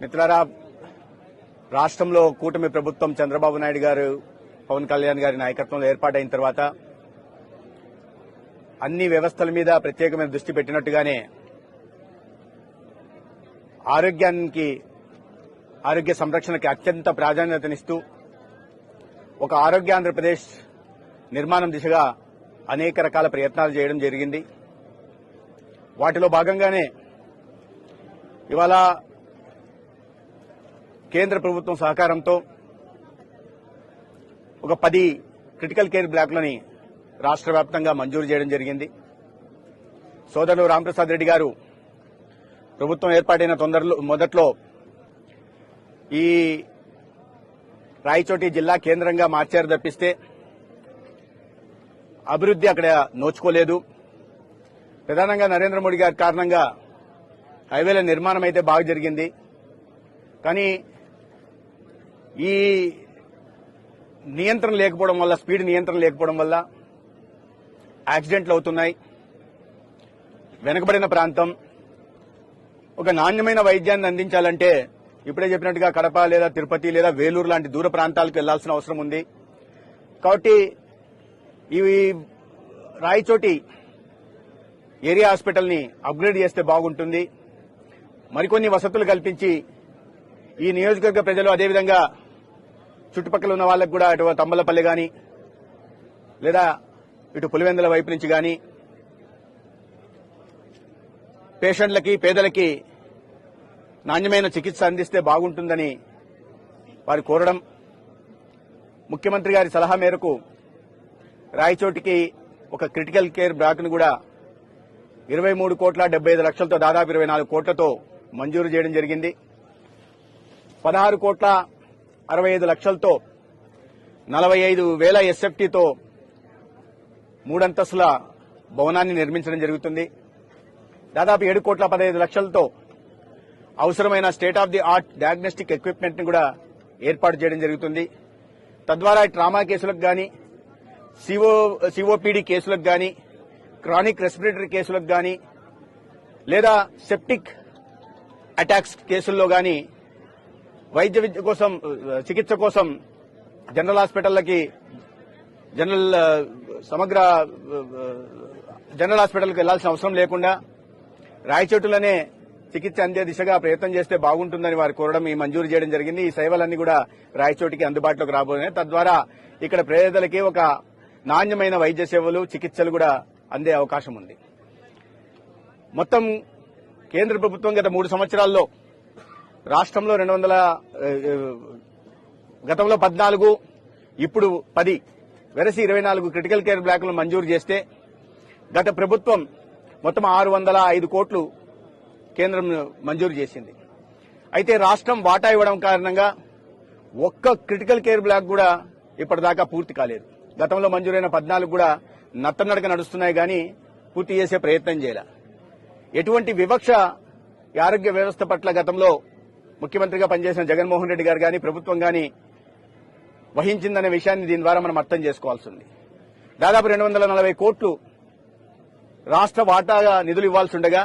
మిత్రులారా రాష్ట్రంలో కూటమి ప్రభుత్వం చంద్రబాబు నాయుడు గారు పవన్ కళ్యాణ్ గారి నాయకత్వంలో ఏర్పాటైన తర్వాత అన్ని వ్యవస్థల మీద ప్రత్యేకమైన దృష్టి పెట్టినట్టుగానే ఆరోగ్యానికి ఆరోగ్య సంరక్షణకి అత్యంత ప్రాధాన్యతనిస్తూ ఒక ఆరోగ్య ఆంధ్రప్రదేశ్ నిర్మాణం దిశగా అనేక రకాల ప్రయత్నాలు చేయడం జరిగింది. వాటిలో భాగంగానే ఇవాళ కేంద్ర ప్రభుత్వం సహకారంతో ఒక పది క్రిటికల్ కేర్ బ్లాక్లని రాష్ట్ర వ్యాప్తంగా మంజూరు చేయడం జరిగింది. సోదరులు రాంప్రసాద్ రెడ్డి గారు ప్రభుత్వం ఏర్పాటైన తొందరలో మొదట్లో ఈ రాయచోటి జిల్లా కేంద్రంగా మార్చారు తప్పిస్తే అభివృద్ధి అక్కడ నోచుకోలేదు. ప్రధానంగా నరేంద్ర మోడీ గారి కారణంగా హైవేల నిర్మాణం అయితే బాగా జరిగింది. కానీ ఈ నియంత్రణ లేకపోవడం వల్ల స్పీడ్ నియంత్రణ లేకపోవడం వల్ల యాక్సిడెంట్లు అవుతున్నాయి. వెనుకబడిన ప్రాంతం. ఒక నాణ్యమైన వైద్యాన్ని అందించాలంటే ఇప్పుడే చెప్పినట్టుగా కడప లేదా తిరుపతి లేదా వేలూరు లాంటి దూర ప్రాంతాలకు వెళ్ళాల్సిన అవసరం ఉంది. కాబట్టి ఈ రాయచోటి ఏరియా హాస్పిటల్ని అప్గ్రేడ్ చేస్తే బాగుంటుంది. మరికొన్ని వసతులు కల్పించి ఈ నియోజకవర్గ ప్రజలు అదేవిధంగా చుట్టుపక్కల ఉన్న వాళ్ళకు కూడా అటు తంబలపల్లి కానీ లేదా ఇటు పులివెందుల వైపు నుంచి కానీ పేషెంట్లకి పేదలకి నాణ్యమైన చికిత్స అందిస్తే బాగుంటుందని వారు కోరడం. ముఖ్యమంత్రి గారి సలహా మేరకు రాయచోటికి ఒక క్రిటికల్ కేర్ బ్లాక్ను కూడా ఇరవై మూడు కోట్ల డెబ్బై ఐదు లక్షలతో దాదాపు ఇరవై నాలుగు కోట్లతో మంజూరు చేయడం జరిగింది. పదహారు కోట్ల అరవై ఐదు లక్షలతో నలభై ఐదు వేల ఎస్ఎఫ్టీతో మూడంతస్తుల భవనాన్ని నిర్మించడం జరుగుతుంది. దాదాపు ఏడు కోట్ల పదహైదు లక్షలతో అవసరమైన state of the art diagnostic ఎక్విప్మెంట్ని కూడా ఏర్పాటు చేయడం జరుగుతుంది. తద్వారా ట్రామా కేసులకు గాని సిఓ సిఓపిడి కేసులకు గాని క్రానిక్ రెస్పిరేటరీ కేసులకు గాని లేదా సెప్టిక్ అటాక్స్ కేసుల్లో గాని వైద్య విద్య కోసం చికిత్స కోసం జనరల్ హాస్పిటల్లకి జనరల్ సమగ్ర జనరల్ హాస్పిటల్కి వెళ్ళాల్సిన అవసరం లేకుండా రాయచోటులోనే చికిత్స అందే దిశగా ప్రయత్నం చేస్తే బాగుంటుందని వారు కోరడం ఈ మంజూరు చేయడం జరిగింది. ఈ సేవలన్నీ కూడా రాయచోటికి అందుబాటులోకి రాబోతున్నాయి. తద్వారా ఇక్కడ పేదలకి ఒక నాణ్యమైన వైద్య సేవలు చికిత్సలు కూడా అందే అవకాశం ఉంది. మొత్తం కేంద్ర ప్రభుత్వం గత మూడు సంవత్సరాల్లో రాష్ట్రంలో రెండు వందల గతంలో పద్నాలుగు ఇప్పుడు పది. వెరసి ఇరవై నాలుగు క్రిటికల్ కేర్ బ్లాక్లు మంజూరు చేస్తే గత ప్రభుత్వం మొత్తం ఆరు వందల ఐదు కోట్లు కేంద్రం మంజూరు చేసింది. అయితే రాష్ట్రం వాటా ఇవ్వడం కారణంగా ఒక్క క్రిటికల్ కేర్ బ్లాక్ కూడా ఇప్పటిదాకా పూర్తి కాలేదు. గతంలో మంజూరైన పద్నాలుగు కూడా నత్తనడక నడుస్తున్నాయి కానీ పూర్తి చేసే ప్రయత్నం చేయాల. ఎటువంటి వివక్ష ఆరోగ్య వ్యవస్థ పట్ల గతంలో ముఖ్యమంత్రిగా పనిచేసిన జగన్మోహన్ రెడ్డి గారు కానీ ప్రభుత్వం కానీ వహించిందనే విషయాన్ని దీని ద్వారా మనం అర్థం చేసుకోవాల్సి ఉంది. దాదాపు రెండు వందల నలభై కోట్లు రాష్ట్ర వాటాగా నిధులు ఇవ్వాల్సి ఉండగా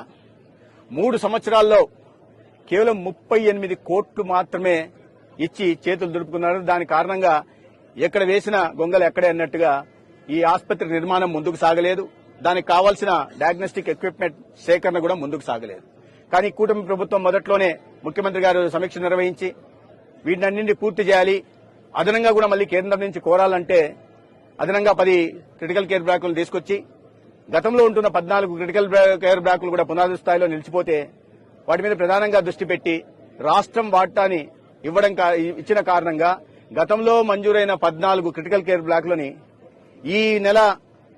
మూడు సంవత్సరాల్లో కేవలం ముప్పై ఎనిమిది కోట్లు మాత్రమే ఇచ్చి చేతులు దులుపుకున్నారు. దాని కారణంగా ఎక్కడ వేసిన గొంగలు ఎక్కడే అన్నట్టుగా ఈ ఆసుపత్రి నిర్మాణం ముందుకు సాగలేదు. దానికి కావాల్సిన డయాగ్నోస్టిక్ ఎక్విప్మెంట్ సేకరణ కూడా ముందుకు సాగలేదు. కానీ కూటమి ప్రభుత్వం మొదట్లోనే ముఖ్యమంత్రి గారు సమీక్ష నిర్వహించి వీటినన్నింటినీ పూర్తి చేయాలి. అదనంగా కూడా మళ్ళీ కేంద్రం నుంచి కోరాలంటే అదనంగా పది క్రిటికల్ కేర్ బ్లాకులు తీసుకొచ్చి గతంలో ఉంటున్న పద్నాలుగు క్రిటికల్ కేర్ బ్లాకులు కూడా పునాది స్థాయిలో నిలిచిపోతే వాటి మీద ప్రధానంగా దృష్టి పెట్టి రాష్ట్రం వాటాని ఇవ్వడం కా- ఇచ్చిన కారణంగా గతంలో మంజూరైన పద్నాలుగు క్రిటికల్ కేర్ బ్లాకులని ఈ నెల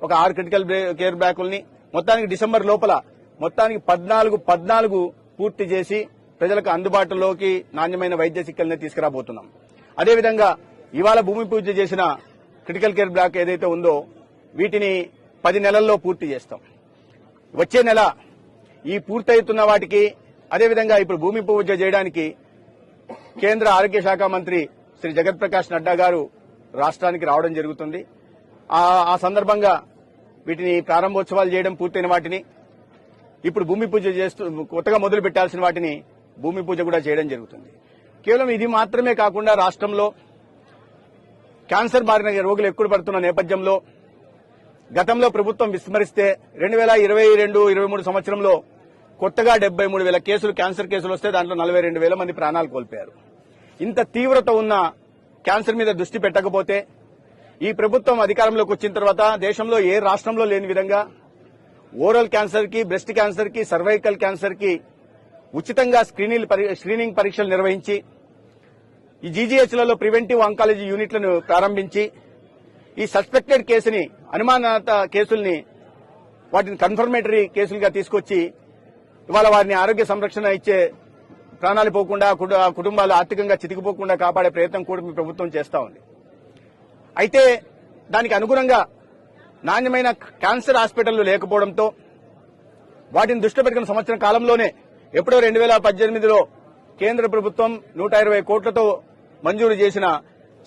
ఒక ఆరు క్రిటికల్ కేర్ బ్లాకుల్ని మొత్తానికి డిసెంబర్ లోపల మొత్తానికి పద్నాలుగు పద్నాలుగు పూర్తి చేసి ప్రజలకు అందుబాటులోకి నాణ్యమైన వైద్య చికిత్సల్ని తీసుకురాబోతున్నాం. అదేవిధంగా ఇవాళ భూమి పూజ చేసిన క్రిటికల్ కేర్ బ్లాక్ ఏదైతే ఉందో వీటిని పది నెలల్లో పూర్తి చేస్తాం. వచ్చే నెల ఈ పూర్తవుతున్న వాటికి అదేవిధంగా ఇప్పుడు భూమి పూజ చేయడానికి కేంద్ర ఆరోగ్య శాఖ మంత్రి శ్రీ జగత్ ప్రకాష్ నడ్డా గారు రాష్ట్రానికి రావడం జరుగుతుంది. ఆ సందర్భంగా వీటిని ప్రారంభోత్సవాలు చేయడం పూర్తయిన వాటిని ఇప్పుడు భూమి పూజ చేస్తూ కొత్తగా మొదలు పెట్టాల్సిన వాటిని భూమి పూజ కూడా చేయడం జరుగుతుంది. కేవలం ఇది మాత్రమే కాకుండా రాష్ట్రంలో క్యాన్సర్ బారిన రోగులు ఎక్కువ పడుతున్న నేపథ్యంలో గతంలో ప్రభుత్వం విస్మరిస్తే రెండు వేల ఇరవై రెండు ఇరవై మూడు సంవత్సరంలో కొత్తగా డెబ్బై మూడు వేల కేసులు క్యాన్సర్ కేసులు వస్తే దాంట్లో నలభై రెండు వేల మంది ప్రాణాలు కోల్పోయారు. ఇంత తీవ్రత ఉన్న క్యాన్సర్ మీద దృష్టి పెట్టకపోతే ఈ ప్రభుత్వం అధికారంలోకి వచ్చిన తర్వాత దేశంలో ఏ రాష్ట్రంలో లేని విధంగా ఓరల్ క్యాన్సర్కి బ్రెస్ట్ క్యాన్సర్కి సర్వైకల్ క్యాన్సర్కి ఉచితంగా స్క్రీనింగ్ స్క్రీనింగ్ పరీక్షలు నిర్వహించి ఈ జీజీహెచ్లలో ప్రివెంటివ్ ఆంకాలజీ యూనిట్లను ప్రారంభించి ఈ సస్పెక్టెడ్ కేసుని అనుమానాత కేసుల్ని వాటిని కన్ఫర్మేటరీ కేసులుగా తీసుకొచ్చి ఇవాళ వారిని ఆరోగ్య సంరక్షణ ఇచ్చే ప్రాణాలు పోకుండా కుటుంబాలు ఆర్థికంగా చితికిపోకుండా కాపాడే ప్రయత్నం కూడా మీ ప్రభుత్వం చేస్తా ఉంది. అయితే దానికి అనుగుణంగా నాణ్యమైన క్యాన్సర్ హాస్పిటళ్ళు లేకపోవడంతో వాటిని దృష్టిలో పెట్టుకున్న సంవత్సరం కాలంలోనే ఎప్పుడో రెండు వేల పద్దెనిమిదిలో కేంద్ర ప్రభుత్వం నూట ఇరవై కోట్లతో మంజూరు చేసిన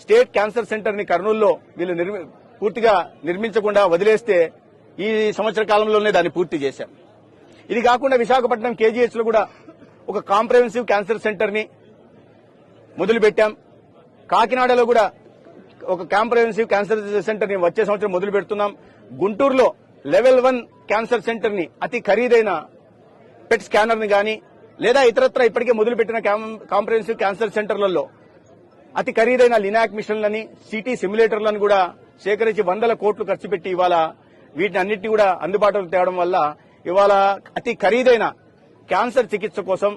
స్టేట్ క్యాన్సర్ సెంటర్ని కర్నూలులో వీళ్ళు నిర్మి- పూర్తిగా నిర్మించకుండా వదిలేస్తే ఈ సంవత్సర కాలంలోనే దాన్ని పూర్తి చేశాం. ఇది కాకుండా విశాఖపట్నం కేజీహెచ్లో కూడా ఒక కాంప్రహెన్సివ్ క్యాన్సర్ సెంటర్ని మొదలుపెట్టాం. కాకినాడలో కూడా ఒక కాంప్రహెన్సివ్ క్యాన్సర్ సెంటర్ని వచ్చే సంవత్సరం మొదలు పెడుతున్నాం గుంటూరులో లెవెల్ వన్ క్యాన్సర్ సెంటర్ని అతి ఖరీదైన పెట్ స్కానర్ని గాని లేదా ఇతరత్ర ఇప్పటికే మొదలుపెట్టిన కాంప్రహెన్సివ్ క్యాన్సర్ సెంటర్లలో అతి ఖరీదైన లినాక్ మిషన్లని సిటీ సిమ్యులేటర్లను కూడా సేకరించి వందల కోట్లు ఖర్చు పెట్టి ఇవాళ వీటిని అన్నింటినీ కూడా అందుబాటులో తేవడం వల్ల ఇవాళ అతి ఖరీదైన క్యాన్సర్ చికిత్స కోసం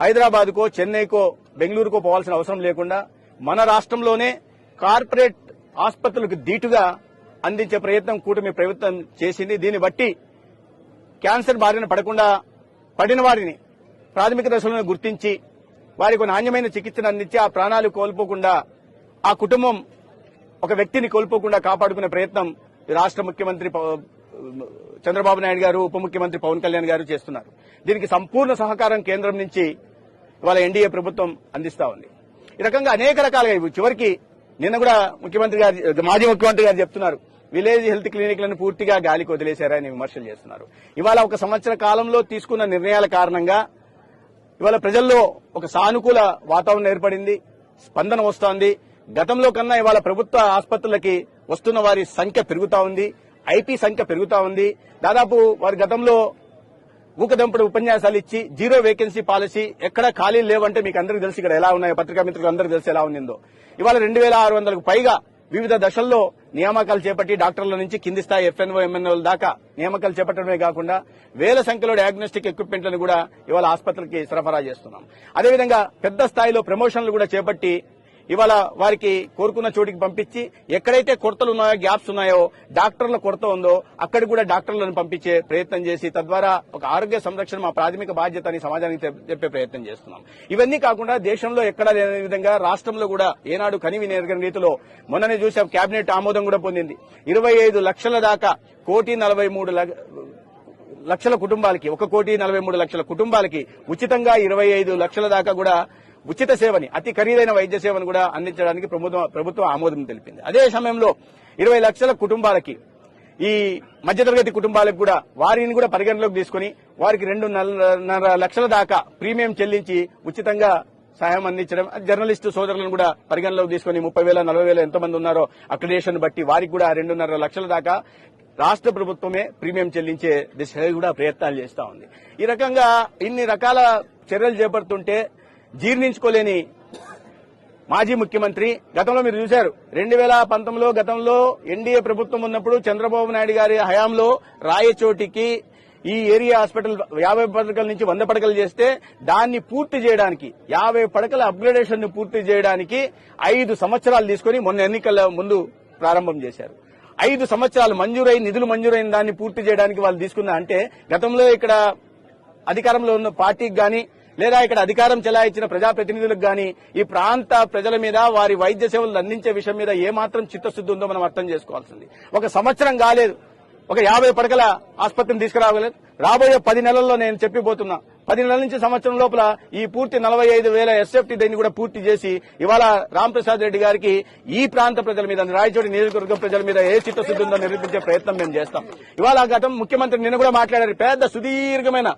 హైదరాబాద్కో చెన్నైకో బెంగళూరుకో పోవాల్సిన అవసరం లేకుండా మన రాష్ట్రంలోనే కార్పొరేట్ ఆసుపత్రులకు దీటుగా అందించే ప్రయత్నం కూటమి ప్రభుత్వం చేసింది. దీన్ని బట్టి క్యాన్సర్ బారిన పడకుండా పడిన వారిని ప్రాథమిక దశలను గుర్తించి వారికి నాణ్యమైన చికిత్సను అందించి ఆ ప్రాణాలు కోల్పోకుండా ఆ కుటుంబం ఒక వ్యక్తిని కోల్పోకుండా కాపాడుకునే ప్రయత్నం రాష్ట రాష్ట్ర ముఖ్యమంత్రి చంద్రబాబు నాయుడు గారు ఉప ముఖ్యమంత్రి పవన్ కళ్యాణ్ గారు చేస్తున్నారు. దీనికి సంపూర్ణ సహకారం కేంద్రం నుంచి ఇవాళ ఎన్డీఏ ప్రభుత్వం అందిస్తా ఉంది. ఈ రకంగా అనేక రకాలుగా ఇవి. చివరికి నిన్న కూడా ముఖ్యమంత్రి గారు మాజీ ముఖ్యమంత్రి గారు చెప్తున్నారు. విలేజ్ హెల్త్ క్లినిక్లను పూర్తిగా గాలికి వదిలేశారని విమర్శలు చేస్తున్నారు. ఇవాళ ఒక సంవత్సర కాలంలో తీసుకున్న నిర్ణయాల కారణంగా ఇవాళ ప్రజల్లో ఒక సానుకూల వాతావరణం ఏర్పడింది స్పందన వస్తోంది. గతంలో కన్నా ఇవాళ ప్రభుత్వ ఆసుపత్రులకి వస్తున్న వారి సంఖ్య పెరుగుతా ఉంది ఐపీ సంఖ్య పెరుగుతా ఉంది. దాదాపు వారి గతంలో ఊకదంపుడు ఉపన్యాసాలు ఇచ్చి జీరో వేకెన్సీ పాలసీ ఎక్కడ ఖాళీలు లేవంటే మీకు అందరికీ తెలుసు ఇక్కడ ఎలా ఉన్నాయో పత్రికా మిత్రులు అందరికీ తెలుసు ఎలా ఉందో ఇవాళ రెండు వేల ఆరు వందలకు పైగా వివిధ దశల్లో నియామకాలు చేపట్టి డాక్టర్ల నుంచి కింది స్థాయి ఎఫ్ఎన్ఓ ఎంఎన్ఓల దాకా నియామకాలు చేపట్టడమే కాకుండా వేల సంఖ్యలో డయాగ్నోస్టిక్ ఎక్విప్మెంట్లను కూడా ఇవాళ ఆసుపత్రికి సరఫరా చేస్తున్నాం. అదేవిధంగా పెద్ద స్థాయిలో ప్రమోషన్లు కూడా చేపట్టి ఇవాళ వారికి కోరుకున్న చోటికి పంపించి ఎక్కడైతే కొరతలు ఉన్నాయో గ్యాప్స్ ఉన్నాయో డాక్టర్ల కొరత ఉందో అక్కడికి కూడా డాక్టర్లను పంపించే ప్రయత్నం చేసి తద్వారా ఒక ఆరోగ్య సంరక్షణ మా ప్రాథమిక బాధ్యత అని సమాజానికి చెప్పే ప్రయత్నం చేస్తున్నాం. ఇవన్నీ కాకుండా దేశంలో ఎక్కడా లేని విధంగా రాష్ట్రంలో కూడా ఏనాడు కనివి నేరగని రీతిలో మొన్ననే చూసాం కేబినెట్ ఆమోదం కూడా పొందింది. ఇరవై ఐదు లక్షల దాకా కోటి నలభై మూడు లక్షల కుటుంబాలకి ఒక కోటి నలభై మూడు లక్షల కుటుంబాలకి ఉచితంగా ఇరవై ఐదు లక్షల దాకా కూడా ఉచిత సేవని అతి ఖరీదైన వైద్య సేవను కూడా అందించడానికి ప్రభుత్వం ప్రభుత్వం ఆమోదం తెలిపింది. అదే సమయంలో ఇరవై లక్షల కుటుంబాలకి ఈ మధ్యతరగతి కుటుంబాలకు కూడా వారిని కూడా పరిగణలోకి తీసుకుని వారికి రెండున్నర లక్షల దాకా ప్రీమియం చెల్లించి ఉచితంగా సహాయం అందించడం జర్నలిస్టు సోదరులను కూడా పరిగణలోకి తీసుకుని ముప్పై వేల నలభై వేల ఎంతమంది ఉన్నారో అక్రిడేషన్ బట్టి వారికి కూడా రెండున్నర లక్షల దాకా రాష్ట్ర ప్రభుత్వమే ప్రీమియం చెల్లించే దిశగా కూడా ప్రయత్నాలు చేస్తా ఉంది. ఈ రకంగా ఇన్ని రకాల చర్యలు చేపడుతుంటే జీర్ణించుకోలేని మాజీ ముఖ్యమంత్రి గతంలో మీరు చూశారు. రెండు వేల పంతొమ్మిదిలో గతంలో ఎన్డీఏ ప్రభుత్వం ఉన్నప్పుడు చంద్రబాబు నాయుడు గారి హయాంలో రాయచోటికి ఈ ఏరియా హాస్పిటల్ యాభై పడకల నుంచి వంద పడకలు చేస్తే దాన్ని పూర్తి చేయడానికి యాభై పడకల అప్గ్రేడేషన్ను పూర్తి చేయడానికి ఐదు సంవత్సరాలు తీసుకుని మొన్న ఎన్నికల ముందు ప్రారంభం చేశారు. ఐదు సంవత్సరాలు మంజూరై నిధులు మంజూరైన దాన్ని పూర్తి చేయడానికి వాళ్ళు తీసుకున్న అంటే గతంలో ఇక్కడ అధికారంలో ఉన్న పార్టీకి గాని లేదా ఇక్కడ అధికారం చెలాయించిన ప్రజాప్రతినిధులకు గాని ఈ ప్రాంత ప్రజల మీద వారి వైద్య సేవలు అందించే విషయం మీద ఏమాత్రం చిత్తశుద్ది ఉందో మనం అర్థం చేసుకోవాల్సింది. ఒక సంవత్సరం కాలేదు. ఒక యాభై పడకల ఆసుపత్రిని తీసుకురాగలేదు రాబోయే పది నెలల్లో నేను చెప్పిపోతున్నా. పది నెలల నుంచి సంవత్సరం లోపల ఈ పూర్తి నలభై ఐదు వేల ఎస్ఎఫ్టీ దీన్ని కూడా పూర్తి చేసి ఇవాళ రాంప్రసాద్ రెడ్డి గారికి ఈ ప్రాంత ప్రజల మీద రాయచోటి నియోజకవర్గం ప్రజల మీద ఏ చిత్తశుద్ధి ఉందో నిరూపించే ప్రయత్నం మేము చేస్తాం. ఇవాళ గతం ముఖ్యమంత్రి నిన్న కూడా మాట్లాడారు. పెద్ద సుదీర్ఘమైన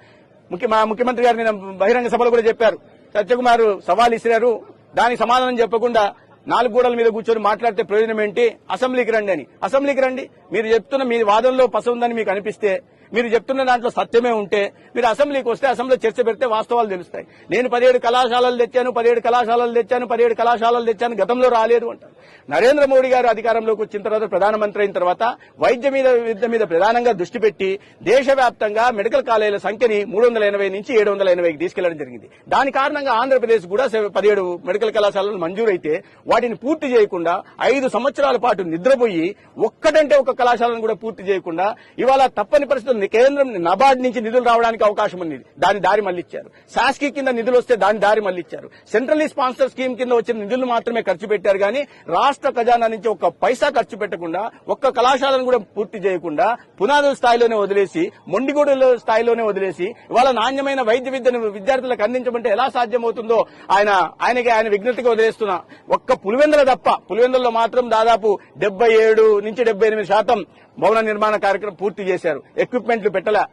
ముఖ్య మా ముఖ్యమంత్రి గారు నేను బహిరంగ సభలో కూడా చెప్పారు. సత్యకుమార్ సవాల్ ఇసిరారు. దానికి సమాధానం చెప్పకుండా నాలుగు గోడల మీద కూర్చొని మాట్లాడితే ప్రయోజనం ఏంటి? అసెంబ్లీకి రండి అని. అసెంబ్లీకి రండి. మీరు చెప్తున్న మీ వాదనలో పస ఉందని మీకు అనిపిస్తే మీరు చెప్తున్న దాంట్లో సత్యమే ఉంటే మీరు అసెంబ్లీకి వస్తే అసెంబ్లీ చర్చ పెడితే వాస్తవాలు తెలుస్తాయి. నేను పదిహేడు కళాశాలలు తెచ్చాను పదిహేడు కళాశాలలు తెచ్చాను పదిహేడు కళాశాలలు తెచ్చాను గతంలో రాలేదు అంటారు. నరేంద్ర మోడీ గారు అధికారంలోకి వచ్చిన తర్వాత ప్రధానమంత్రి అయిన తర్వాత వైద్య మీద విద్య మీద ప్రధానంగా దృష్టి పెట్టి దేశవ్యాప్తంగా మెడికల్ కాలేజీల సంఖ్యని మూడు వందల ఎనభై నుంచి ఏడు వందల ఎనభైకి తీసుకెళ్ళడం జరిగింది. దాని కారణంగా ఆంధ్రప్రదేశ్ కూడా పదిహేడు మెడికల్ కళాశాలలు మంజూరైతే వాటిని పూర్తి చేయకుండా ఐదు సంవత్సరాల పాటు నిద్రపోయి ఒక్కటంటే ఒక కళాశాలను కూడా పూర్తి చేయకుండా ఇవాళ తప్పని పరిస్థితుల్లో కేంద్రం నబార్డ్ నుంచి నిధులు రావడానికి అవకాశం ఉంది దాని దారి మళ్ళిచ్చారు. శాస్కీ కింద నిధులు వస్తే దాని దారి మళ్ళిచ్చారు. సెంట్రల్ స్పాన్సర్ స్కీమ్ కింద వచ్చిన నిధులు మాత్రమే ఖర్చు పెట్టారు కానీ రాష్ట్ర ఖజానా నుంచి ఒక్క పైసా ఖర్చు పెట్టకుండా ఒక్క కళాశాలను కూడా పూర్తి చేయకుండా పునాదుల స్థాయిలోనే వదిలేసి మొండిగూడల స్థాయిలోనే వదిలేసి ఇవాళ నాణ్యమైన వైద్య విద్యను విద్యార్థులకు అందించమంటే ఎలా సాధ్యమవుతుందో ఆయన ఆయనకి ఆయన విజ్ఞప్తిగా వదిలేస్తున్నా ఒక్క పులివెందుల తప్ప పులివెందుల్లో మాత్రం దాదాపు డెబ్బై ఏడు నుంచి డెబ్బై ఎనిమిది శాతం భవన నిర్మాణ కార్యక్రమం పూర్తి చేశారు. ఎక్విప్మెంట్లు పెట్టలే.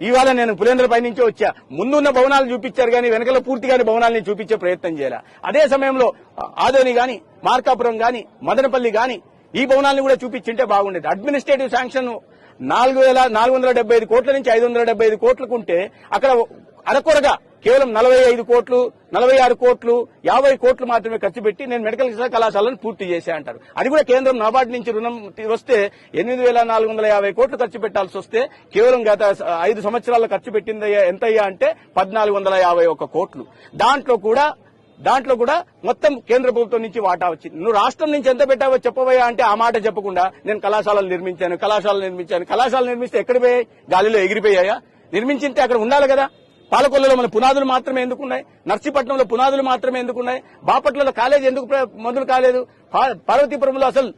ఇవాళ నేను పులేంద్రపై నుంచి వచ్చా. ముందున్న భవనాలు చూపించారు కానీ వెనకల పూర్తిగాని భవనాలని చూపించే ప్రయత్నం చేయాల? అదే సమయంలో ఆదోని గాని మార్కాపురం గాని మదనపల్లి గాని ఈ భవనాలను కూడా చూపించింటే బాగుండేది. అడ్మినిస్ట్రేటివ్ శాంక్షన్ నాలుగు వేల నాలుగు వందల డెబ్బై ఐదు కోట్ల నుంచి ఐదు వందల డెబ్బై ఐదు కోట్లకు ఉంటే అక్కడ అరకొరగా కేవలం నలభై ఐదు కోట్లు నలభై ఆరు కోట్లు యాభై కోట్లు మాత్రమే ఖర్చు పెట్టి నేను మెడికల్ కళాశాలను పూర్తి చేశా అంటారు. అది కూడా కేంద్రం నాబార్డు నుంచి రుణం వస్తే ఎనిమిది వేల నాలుగు వందల యాభై కోట్లు ఖర్చు పెట్టాల్సి వస్తే కేవలం గత ఐదు సంవత్సరాల ఖర్చు పెట్టింది ఎంతయ్యా అంటే పద్నాలుగు వందల యాభై ఒక్క కోట్లు. దాంట్లో కూడా దాంట్లో కూడా మొత్తం కేంద్ర ప్రభుత్వం నుంచి వాటా వచ్చింది. నువ్వు రాష్ట్రం నుంచి ఎంత పెట్టావో చెప్పబోయా అంటే ఆ మాట చెప్పకుండా నేను కళాశాలలు నిర్మించాను కళాశాలలు నిర్మించాను కళాశాలలు నిర్మిస్తే ఎక్కడ పోయాయి? గాలిలో ఎగిరిపోయాయా? నిర్మించింటే అక్కడ ఉండాలి కదా. పాలకొల్లులో మన పునాదులు మాత్రమే ఎందుకున్నాయి? నర్సీపట్నంలో పునాదులు మాత్రమే ఎందుకున్నాయి? బాపట్లలో కాలేజ్ ఎందుకు మందులు కాలేదు? పార్వతీపురంలో అసలు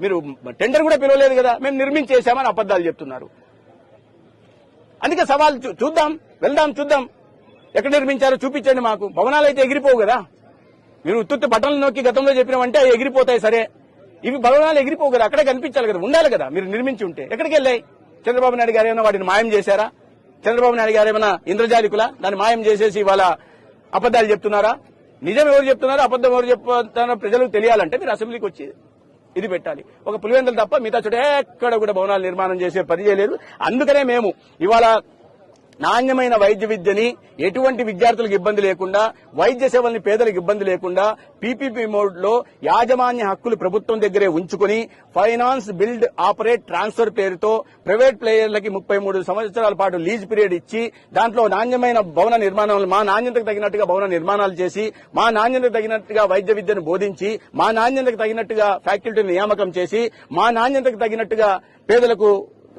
మీరు టెండర్ కూడా పిలవలేదు కదా? మేము నిర్మించేశామని అబద్దాలు చెప్తున్నారు. అందుకే సవాల్ చూద్దాం వెళ్దాం చూద్దాం. ఎక్కడ నిర్మించారో చూపించండి మాకు. భవనాలు అయితే ఎగిరిపోవు కదా? మీరు ఉత్తుత్తి బట్టలు నొక్కి గతంలో చెప్పినామంటే అవి ఎగిరిపోతాయి సరే. ఇవి భవనాలు ఎగిరిపోవు కదా? అక్కడే కనిపించాలి కదా? ఉండాలి కదా మీరు నిర్మించి ఉంటే. ఎక్కడికి వెళ్ళాయి? చంద్రబాబు నాయుడు గారు ఏమైనా వాటిని మాయం చేశారా? చంద్రబాబు నాయుడు గారు ఏమైనా ఇంద్రజాలికులా? దాన్ని మాయం చేసేసి ఇవాళ అబద్దాలు చెప్తున్నారా? నిజం ఎవరు చెప్తున్నారో అబద్దం ఎవరు చెప్తున్నారో ప్రజలకు తెలియాలంటే మీరు అసెంబ్లీకి వచ్చి ఇది పెట్టాలి. ఒక పులివెందులు తప్ప మిగతా చోట ఎక్కడ కూడా భవనాలు నిర్మాణం చేసే పని చేయలేదు అందుకనే మేము ఇవాళ నాణ్యమైన వైద్య విద్యని ఎటువంటి విద్యార్థులకు ఇబ్బంది లేకుండా వైద్య సేవల్ని పేదలకు ఇబ్బంది లేకుండా పీపీపీ మోడ్లో యాజమాన్య హక్కులు ప్రభుత్వం దగ్గరే ఉంచుకుని ఫైనాన్స్ బిల్డ్ ఆపరేట్ ట్రాన్స్ఫర్ పేరుతో ప్రైవేట్ ప్లేయర్లకి ముప్పై మూడు సంవత్సరాల పాటు లీజ్ పీరియడ్ ఇచ్చి దాంట్లో నాణ్యమైన భవన నిర్మాణాలు మా నాణ్యతకు తగినట్టుగా భవన నిర్మాణాలు చేసి మా నాణ్యతకు తగినట్టుగా వైద్య విద్యను బోధించి మా నాణ్యతకు తగినట్టుగా ఫ్యాకల్టీని నియామకం చేసి మా నాణ్యతకు తగినట్టుగా పేదలకు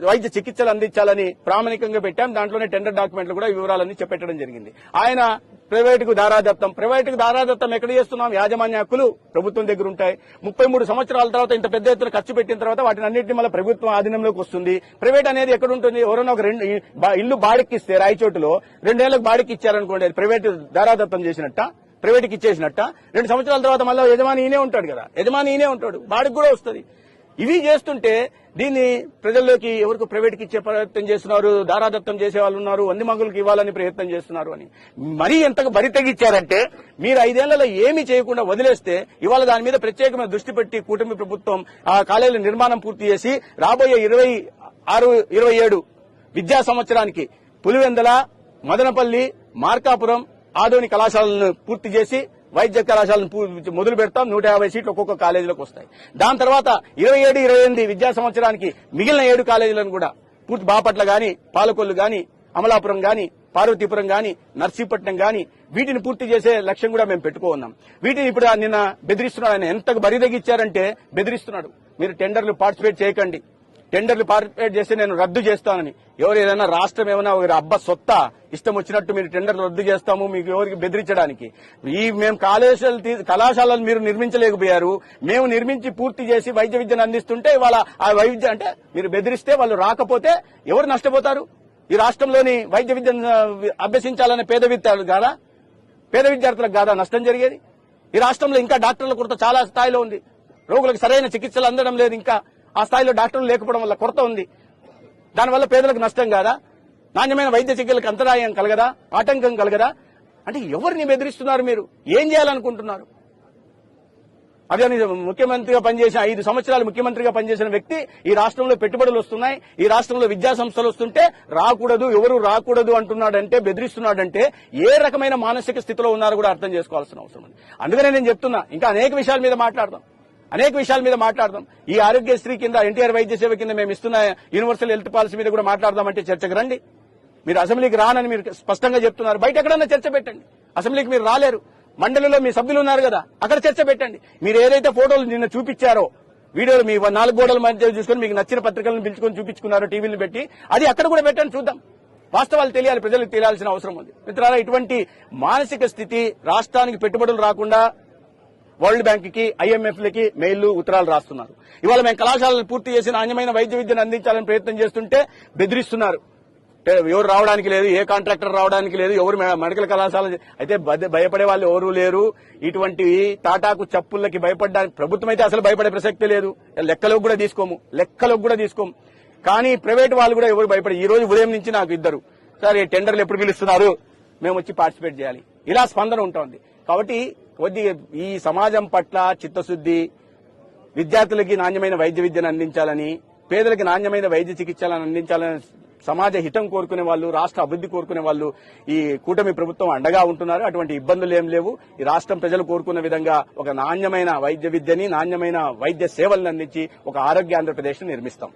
వైద్య చికిత్సలు అందించాలని ప్రామాణికంగా పెట్టాం. దాంట్లోనే టెండర్ డాక్యుమెంట్లు కూడా వివరాలన్నీ చెప్పెట్టడం జరిగింది. ఆయన ప్రైవేటుకు దారాదత్తం. ప్రైవేటుకు దారాదత్తం ఎక్కడ చేస్తున్నాం? యాజమాన్య హక్కులు ప్రభుత్వం దగ్గర ఉంటాయి. ముప్పై మూడు సంవత్సరాల తర్వాత ఇంత పెద్ద ఎత్తున ఖర్చు పెట్టిన తర్వాత వాటిని అన్నింటినీ మళ్ళీ ప్రభుత్వం ఆధీనంలోకి వస్తుంది. ప్రైవేట్ అనేది ఎక్కడ ఉంటుంది? ఎవరైనా ఒక రెండు ఇల్లు బాడికిస్తే రాయచోటులో రెండేళ్ళకు బాడికి ఇచ్చారనుకోండి అది ప్రైవేట్ దారాదత్తం చేసినట్ట ప్రైవేట్కి ఇచ్చేసినట్ట. రెండు సంవత్సరాల తర్వాత మళ్ళీ యజమాని ఈయనే ఉంటాడు కదా. యజమాని ఈయనే ఉంటాడు. బాడికి కూడా వస్తుంది. ఇవి చేస్తుంటే దీన్ని ప్రజల్లోకి ఎవరికి ప్రైవేట్కి ఇచ్చే ప్రయత్నం చేస్తున్నారు దారాదత్తం చేసే వాళ్ళు ఉన్నారు వంది మంగులకు ఇవ్వాలని ప్రయత్నం చేస్తున్నారు అని. మరీ ఎంతగా బరి తెగించారంటే మీరు ఐదేళ్ళలో ఏమీ చేయకుండా వదిలేస్తే ఇవాళ దాని మీద ప్రత్యేకమైన దృష్టి పెట్టి కూటమి ప్రభుత్వం ఆ కాలేజీల నిర్మాణం పూర్తి చేసి రాబోయే ఇరవై ఆరు ఇరవై ఏడు విద్యా సంవత్సరానికి పులివెందల మదనపల్లి మార్కాపురం ఆదోని కళాశాలను పూర్తి చేసి వైద్య కళాశాలను మొదలు పెడతాం. నూట యాభై సీట్లు ఒక్కొక్క కాలేజీలకు వస్తాయి. దాని తర్వాత ఇరవై ఏడు ఇరవై ఎనిమిది విద్యా సంవత్సరానికి మిగిలిన ఏడు కాలేజీలను కూడా పూర్తి బాపట్ల గాని పాలకొల్లు గాని అమలాపురం గాని పార్వతీపురం గాని నర్సీపట్నం గాని వీటిని పూర్తి చేసే లక్ష్యం కూడా మేము పెట్టుకున్నాం వీటిని ఇప్పుడు నిన్న బెదిరిస్తున్నాడు. ఆయన ఎంత బరిదగిచ్చారంటే బెదిరిస్తున్నాడు. మీరు టెండర్లు పార్టిసిపేట్ చేయకండి. టెండర్లు పార్టిసిపేట్ చేస్తే నేను రద్దు చేస్తానని. ఎవరు ఏదైనా రాష్ట్రం ఏమైనా అబ్బ సొత్త ఇష్టం వచ్చినట్టు మీరు టెండర్లు రద్దు చేస్తాము మీకు ఎవరికి బెదిరించడానికి. ఈ మేము కాలేశాలు కళాశాలలు మీరు నిర్మించలేకపోయారు. మేము నిర్మించి పూర్తి చేసి వైద్య విద్యను అందిస్తుంటే ఇవాళ ఆ వైద్య అంటే మీరు బెదిరిస్తే వాళ్ళు రాకపోతే ఎవరు నష్టపోతారు? ఈ రాష్ట్రంలోని వైద్య విద్యను అభ్యసించాలనే పేద విద్యార్థులు కాదా? పేద విద్యార్థులకు కాదా నష్టం జరిగేది? ఈ రాష్ట్రంలో ఇంకా డాక్టర్ల కొరత చాలా స్థాయిలో ఉంది. రోగులకు సరైన చికిత్సలు అందడం లేదు ఇంకా. ఆ స్థాయిలో డాక్టర్లు లేకపోవడం వల్ల కొరత ఉంది. దానివల్ల పేదలకు నష్టం కాదా? నాణ్యమైన వైద్య చికిత్సలకు అంతరాయం కలగదా? ఆటంకం కలగదా? అంటే ఎవరిని బెదిరిస్తున్నారు మీరు? ఏం చేయాలనుకుంటున్నారు? అదే ముఖ్యమంత్రిగా పనిచేసిన ఐదు సంవత్సరాలు ముఖ్యమంత్రిగా పనిచేసిన వ్యక్తి ఈ రాష్ట్రంలో పెట్టుబడులు వస్తున్నాయి. ఈ రాష్ట్రంలో విద్యా సంస్థలు వస్తుంటే రాకూడదు ఎవరు రాకూడదు అంటున్నాడంటే బెదిరిస్తున్నాడంటే ఏ రకమైన మానసిక స్థితిలో ఉన్నారో కూడా అర్థం చేసుకోవాల్సిన అవసరం ఉంది. అందుకనే నేను చెప్తున్నా. ఇంకా అనేక విషయాల మీద మాట్లాడదాం. అనేక విషయాల మీద మాట్లాడదాం. ఈ ఆరోగ్యశ్రీ కింద ఎన్టీఆర్ వైద్య సేవ కింద మేము ఇస్తున్న యూనివర్సల్ హెల్త్ పాలసీ మీద కూడా మాట్లాడదామంటే చర్చకు రండి. మీరు అసెంబ్లీకి రానని మీరు స్పష్టంగా చెప్తున్నారు. బయట ఎక్కడన్నా చర్చ పెట్టండి. అసెంబ్లీకి మీరు రాలేరు. మండలిలో మీ సభ్యులు ఉన్నారు కదా అక్కడ చర్చ పెట్టండి. మీరు ఏదైతే ఫోటోలు నిన్న చూపించారో వీడియోలు మీ నాలుగు గోడల మధ్య చూసుకొని మీకు నచ్చిన పత్రికలను పిలుచుకొని చూపించుకున్నారో టీవీలు పెట్టి అది అక్కడ కూడా పెట్టండి చూద్దాం. వాస్తవాలు తెలియాలి ప్రజలకు తెలియాల్సిన అవసరం ఉంది. మిత్రారా ఇటువంటి మానసిక స్థితి రాష్ట్రానికి పెట్టుబడులు రాకుండా వరల్డ్ బ్యాంక్కి ఐఎంఎఫ్ లకి మెయిల్ ఉత్తరాలు రాస్తున్నారు. ఇవాళ మేము కళాశాలను పూర్తి చేసి నాణ్యమైన వైద్య విద్యను అందించాలని ప్రయత్నం చేస్తుంటే బెదిరిస్తున్నారు. ఎవరు రావడానికి లేదు ఏ కాంట్రాక్టర్ రావడానికి లేదు ఎవరు మెడికల్ కళాశాల అయితే భయపడే వాళ్ళు ఎవరు లేరు. ఇటువంటి టాటాకు చప్పుళ్ళకి భయపడడానికి ప్రభుత్వం అయితే అసలు భయపడే ప్రసక్తి లేదు. లెక్కలోకి కూడా తీసుకోము లెక్కలోకి కూడా తీసుకోము. కానీ ప్రైవేట్ వాళ్ళు కూడా ఎవరు భయపడే ఈ రోజు ఉదయం నుంచి నాకు ఇద్దరు. సార్ ఈ టెండర్లు ఎప్పుడు పిలుస్తున్నారు? మేము వచ్చి పార్టిసిపేట్ చేయాలి. ఇలా స్పందన ఉంటుంది. కాబట్టి కొద్ది ఈ సమాజం పట్ల చిత్తశుద్ధి విద్యార్థులకి నాణ్యమైన వైద్య విద్యను అందించాలని పేదలకి నాణ్యమైన వైద్య చికిత్సలను అందించాలని సమాజ హితం కోరుకునే వాళ్ళు రాష్ట్ర అభివృద్ధి కోరుకునే వాళ్ళు ఈ కూటమి ప్రభుత్వం అండగా ఉంటున్నారు. అటువంటి ఇబ్బందులు ఏం లేవు. ఈ రాష్ట్రం ప్రజలు కోరుకున్న విధంగా ఒక నాణ్యమైన వైద్య విద్యని నాణ్యమైన వైద్య సేవలను అందించి ఒక ఆరోగ్య ఆంధ్రప్రదేశ్ నిర్మిస్తాం.